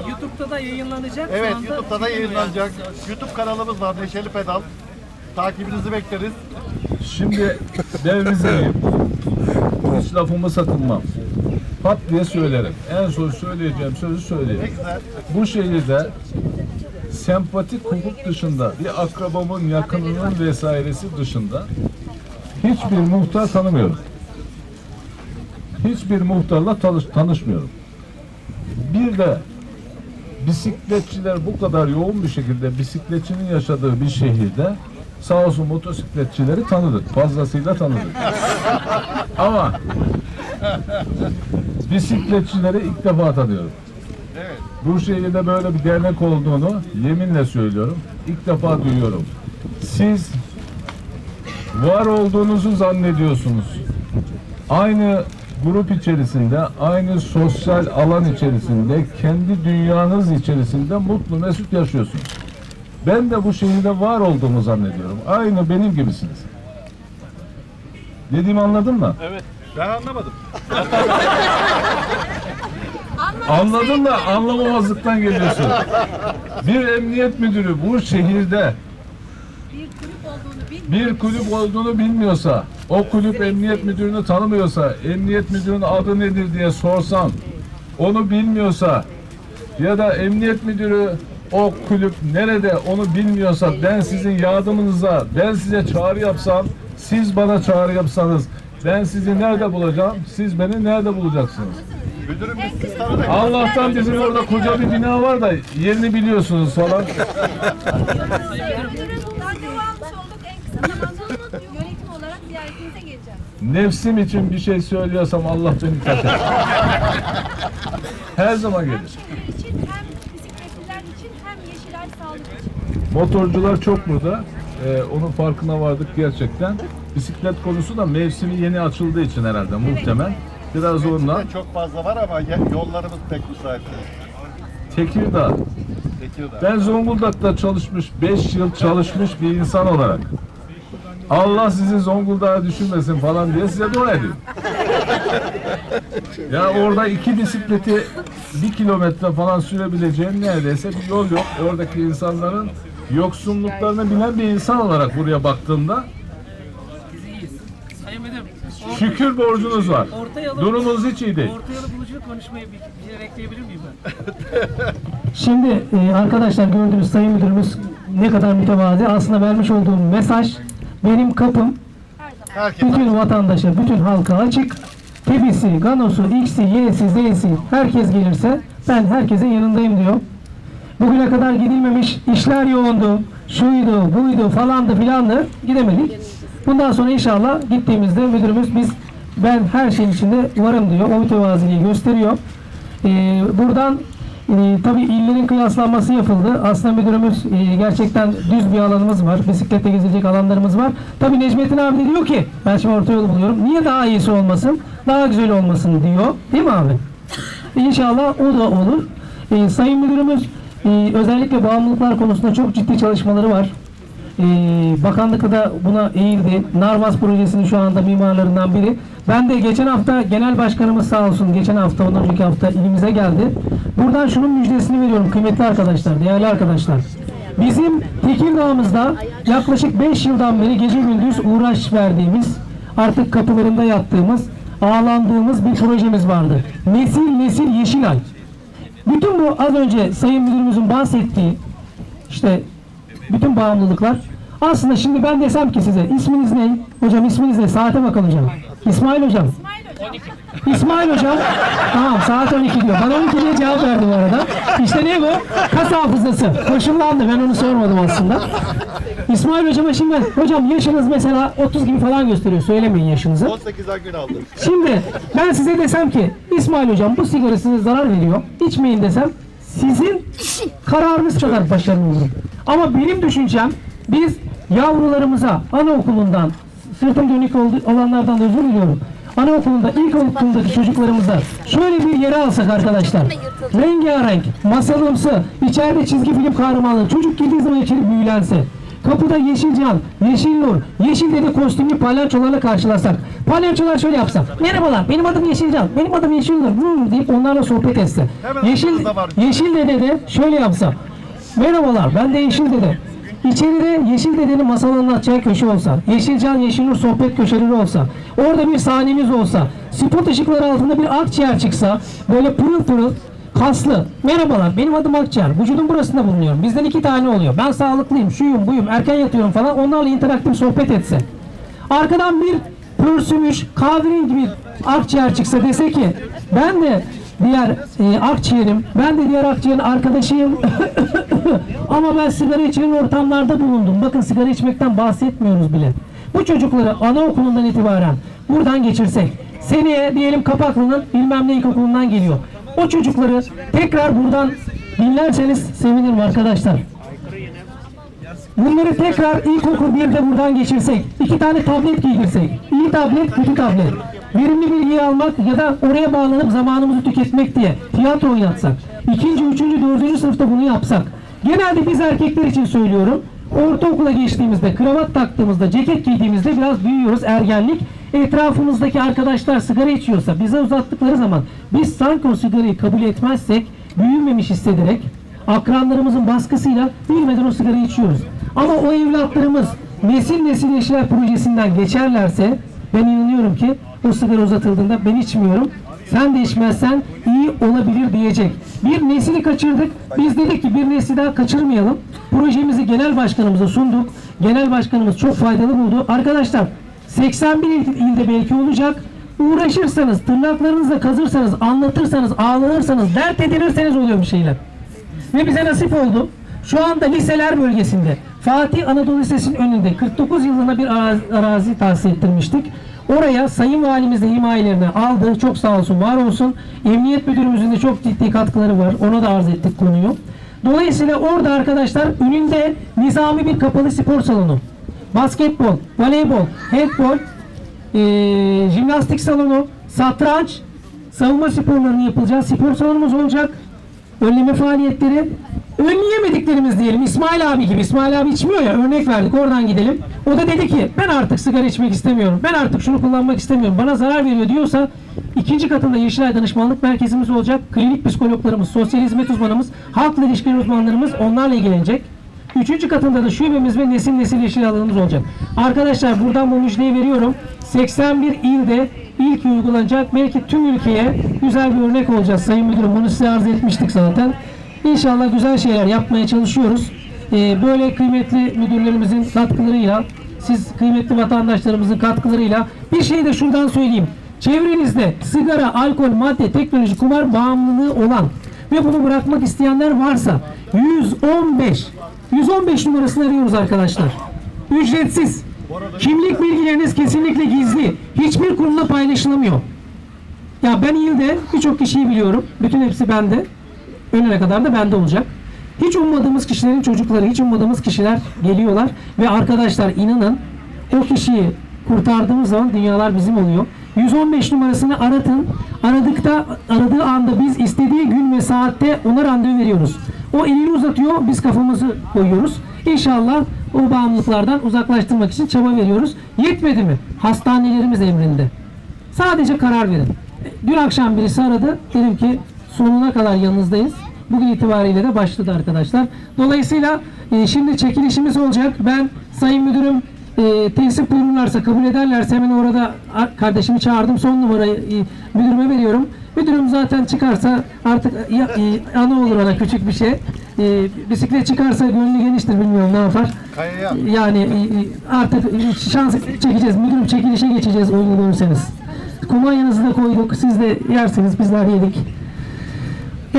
YouTube'da da yayınlanacak. Şu Evet, anda YouTube'da da yayınlanacak. YouTube kanalımız var Neşeli Pedal. Takibinizi bekleriz. Şimdi devrizeyim. Hiç lafımı sakınmam. Pat diye söylerim. En son söyleyeceğim sözü Ne söyleyeyim. güzel. Bu şehirde sempatik hukuk dışında bir akrabamın yakınının vesairesi dışında hiçbir muhtar tanımıyorum. Hiçbir muhtarla tanış, tanışmıyorum. Bir de bisikletçiler bu kadar yoğun bir şekilde bisikletçinin yaşadığı bir şehirde sağ olsun motosikletçileri tanıdık. Fazlasıyla tanıdık. Ama bisikletçileri ilk defa tanıyorum. Evet. Bu şehirde böyle bir dernek olduğunu yeminle söylüyorum. İlk defa duyuyorum. Siz var olduğunuzu zannediyorsunuz. Aynı grup içerisinde, aynı sosyal alan içerisinde, kendi dünyanız içerisinde mutlu mesut yaşıyorsunuz. Ben de bu şehirde var olduğumu zannediyorum. Aynı benim gibisiniz. Dediğimi anladın mı? Ben anlamadım. Anladın da anlamamazlıktan geliyorsun. Bir emniyet müdürü bu şehirde bir kulüp olduğunu bilmiyor. bir kulüp olduğunu bilmiyorsa, o kulüp emniyet müdürünü tanımıyorsa, emniyet müdürünün adı nedir diye sorsan, onu bilmiyorsa ya da emniyet müdürü o kulüp nerede onu bilmiyorsa ben sizin yardımınıza, ben size çağrı yapsam, siz bana çağrı yapsanız ben sizi nerede bulacağım? Siz beni nerede bulacaksınız? Müdürüm biz sizi tanıdık. Allah'tan bizim orada koca bir bina var da yerini biliyorsunuz falan. Sayın Müdürüm, randevu almış olduk. En kısa zamanda onu yönetim olarak ziyaretinize geleceğim. Nefsim için bir şey söylüyorsam Allah beni taşır. Her zaman gelir. Şehir için hem bisikletliler için hem yeşilay sağlık için. Motorcular çok burada. Ee, onun farkına vardık gerçekten. Bisiklet konusu da mevsimi yeni açıldığı için herhalde muhtemel. Biraz. Bizde çok fazla var ama ye- yollarımız pek müsait değil. Tekirdağ. Tekirdağ. Ben Zonguldak'ta çalışmış, 5 yıl çalışmış bir insan olarak. Allah sizi Zonguldak'a düşürmesin falan diye size dua ediyorum. ya orada iki bisikleti bir kilometre falan sürebileceğim neredeyse bir yol yok. Oradaki insanların yoksunluklarını bilen bir insan olarak buraya or- şükür borcunuz var. Durumunuz hiç iyi değil. orta yolu bulucu konuşmayı bir, bir ekleyebilir miyim ben? Şimdi e, arkadaşlar gördüğünüz Sayın Müdürümüz ne kadar mütevazi. Aslında vermiş olduğum mesaj benim kapım Herkes bütün vatandaşa, bütün halka açık. Tepisi, Ganosu, X'i, Y'si, Z'si herkes gelirse ben herkesin yanındayım diyor. Bugüne kadar gidilmemiş işler yoğundu. Şuydu, buydu, falandı filandı. Gidemedik. Bundan sonra inşallah gittiğimizde müdürümüz biz ben her şeyin içinde varım diyor. O mütevaziliği gösteriyor. Ee, buradan e, tabii illerin kıyaslanması yapıldı. Aslında müdürümüz e, gerçekten düz bir alanımız var. Bisikletle gezilecek alanlarımız var. Tabii Necmettin abi de diyor ki ben şimdi orta yolu buluyorum. Niye daha iyisi olmasın? Daha güzel olmasın diyor. Değil mi abi? İnşallah o da olur. Ee, Sayın Müdürümüz e, özellikle bağımlılıklar konusunda çok ciddi çalışmaları var. Ee, bakanlık da buna eğildi. Narvas projesinin şu anda mimarlarından biri. Ben de geçen hafta genel başkanımız sağ olsun geçen hafta ondan önceki hafta ilimize geldi. Buradan şunun müjdesini veriyorum kıymetli arkadaşlar, değerli arkadaşlar. Bizim Tekirdağ'ımızda yaklaşık 5 yıldan beri gece gündüz uğraş verdiğimiz, artık kapılarında yattığımız, ağlandığımız bir projemiz vardı. Nesil nesil Yeşilay. Bütün bu az önce Sayın Müdürümüzün bahsettiği işte bütün bağımlılıklar aslında şimdi ben desem ki size isminiz ne? Hocam isminiz ne? Saate bakalım hocam. İsmail hocam. İsmail hocam. Tamam saat 12 diyor. Bana 12 diye cevap verdi bu arada. İşte ne bu? Kas hafızası. Koşullandı. Ben onu sormadım aslında. İsmail hocama şimdi hocam yaşınız mesela 30 gibi falan gösteriyor. Söylemeyin yaşınızı. 18 gün aldım. Şimdi ben size desem ki İsmail hocam bu sigara size zarar veriyor. İçmeyin desem sizin kararınız kadar başarılı olurum. Ama benim düşüncem biz yavrularımıza anaokulundan sırtım dönük olanlardan da özür diliyorum. Anaokulunda ilk okuldaki çocuklarımıza şöyle bir yere alsak arkadaşlar. Rengarenk, masalımsı, içeride çizgi film kahramanlığı, çocuk girdiği zaman içeri büyülense. kapıda Yeşilcan, Yeşilnur, Yeşil Dede kostümlü palyaçolarla karşılasak. Palyaçolar şöyle yapsa. Merhabalar benim adım Yeşilcan, benim adım Yeşilnur hmm, deyip onlarla sohbet etse. Yeşil. Yeşil Dede de şöyle yapsa. Merhabalar ben de Yeşil Dede. İçeride Yeşil Dede'nin masal anlatacağı köşe olsa, Yeşilcan Yeşilnur sohbet köşeleri olsa, orada bir sahnemiz olsa, spot ışıkları altında bir akciğer çıksa, böyle pırıl pırıl, kaslı. Merhabalar benim adım Akciğer. Vücudum burasında bulunuyorum. Bizden iki tane oluyor. Ben sağlıklıyım, şuyum, buyum, erken yatıyorum falan. Onlarla interaktif sohbet etse. Arkadan bir pörsümüş, kahverengi bir akciğer çıksa dese ki ben de diğer e, akciğerim, ben de diğer akciğerin arkadaşıyım. Ama ben sigara içilen ortamlarda bulundum. Bakın sigara içmekten bahsetmiyoruz bile. Bu çocukları anaokulundan itibaren buradan geçirsek, seneye diyelim Kapaklı'nın bilmem ne ilkokulundan geliyor. O çocukları tekrar buradan dinlerseniz sevinirim arkadaşlar. Bunları tekrar ilkokul 1'de buradan geçirsek, iki tane tablet giydirsek, iyi tablet, kötü tablet, verimli bilgiyi almak ya da oraya bağlanıp zamanımızı tüketmek diye tiyatro oynatsak, ikinci, üçüncü, dördüncü sınıfta bunu yapsak, genelde biz erkekler için söylüyorum, ortaokula geçtiğimizde, kravat taktığımızda, ceket giydiğimizde biraz büyüyoruz, ergenlik, etrafımızdaki arkadaşlar sigara içiyorsa, bize uzattıkları zaman, biz sanki o sigarayı kabul etmezsek, büyümemiş hissederek, akranlarımızın baskısıyla bilmeden o sigarayı içiyoruz. Ama o evlatlarımız nesil nesil yaşlar projesinden geçerlerse ben inanıyorum ki o sigara uzatıldığında ben içmiyorum. Sen de içmezsen olabilir diyecek. Bir nesili kaçırdık. Biz dedik ki bir nesli daha kaçırmayalım. Projemizi genel başkanımıza sunduk. Genel başkanımız çok faydalı buldu. Arkadaşlar 81 il- ilde belki olacak. Uğraşırsanız, tırnaklarınızla kazırsanız, anlatırsanız, ağlanırsanız, dert edinirseniz oluyor bir şeyler. Ve bize nasip oldu. Şu anda liseler bölgesinde Fatih Anadolu Lisesi'nin önünde 49 yılına bir arazi, arazi tahsis ettirmiştik. Oraya Sayın Valimiz de himayelerini aldı. Çok sağ olsun, var olsun. Emniyet Müdürümüzün de çok ciddi katkıları var. Ona da arz ettik konuyu. Dolayısıyla orada arkadaşlar önünde nizami bir kapalı spor salonu. Basketbol, voleybol, handbol, eee, jimnastik salonu, satranç, savunma sporlarının yapılacağı spor salonumuz olacak önleme faaliyetleri, önleyemediklerimiz diyelim. İsmail abi gibi. İsmail abi içmiyor ya örnek verdik oradan gidelim. O da dedi ki ben artık sigara içmek istemiyorum. Ben artık şunu kullanmak istemiyorum. Bana zarar veriyor diyorsa ikinci katında Yeşilay Danışmanlık Merkezimiz olacak. Klinik psikologlarımız, sosyal hizmet uzmanımız, halkla ilişkiler uzmanlarımız onlarla ilgilenecek. Üçüncü katında da şubemiz ve nesil nesil yeşil alanımız olacak. Arkadaşlar buradan bu müjdeyi veriyorum. 81 ilde ilk uygulanacak. Belki tüm ülkeye güzel bir örnek olacağız. Sayın Müdürüm bunu size arz etmiştik zaten. İnşallah güzel şeyler yapmaya çalışıyoruz. Ee, böyle kıymetli müdürlerimizin katkılarıyla, siz kıymetli vatandaşlarımızın katkılarıyla bir şey de şuradan söyleyeyim. Çevrenizde sigara, alkol, madde, teknoloji, kumar bağımlılığı olan ve bunu bırakmak isteyenler varsa 115 115 numarasını arıyoruz arkadaşlar. Ücretsiz. Kimlik bilgileriniz kesinlikle gizli. Hiçbir kurumla paylaşılamıyor. Ya ben ilde birçok kişiyi biliyorum. Bütün hepsi bende. Önüne kadar da bende olacak. Hiç ummadığımız kişilerin çocukları, hiç ummadığımız kişiler geliyorlar. Ve arkadaşlar inanın o kişiyi kurtardığımız zaman dünyalar bizim oluyor. 115 numarasını aratın. Aradıkta, aradığı anda biz istediği gün ve saatte ona randevu veriyoruz. O elini uzatıyor, biz kafamızı koyuyoruz. İnşallah o bağımlılıklardan uzaklaştırmak için çaba veriyoruz. Yetmedi mi? Hastanelerimiz emrinde. Sadece karar verin. Dün akşam birisi aradı. Dedim ki sonuna kadar yanınızdayız. Bugün itibariyle de başladı arkadaşlar. Dolayısıyla e, şimdi çekilişimiz olacak. Ben Sayın Müdürüm e, tesip buyururlarsa, kabul ederlerse hemen orada kardeşimi çağırdım. Son numarayı e, müdürüme veriyorum. Müdürüm zaten çıkarsa artık e, ya- e, ana olur ona küçük bir şey. E, bisiklet çıkarsa gönlü geniştir bilmiyorum ne yapar. Kayaya. Yani e, e, artık e, şans çekeceğiz. Müdürüm çekilişe geçeceğiz uygun görürseniz. Kumanyanızı da koyduk. Siz de yersiniz. Bizler yedik.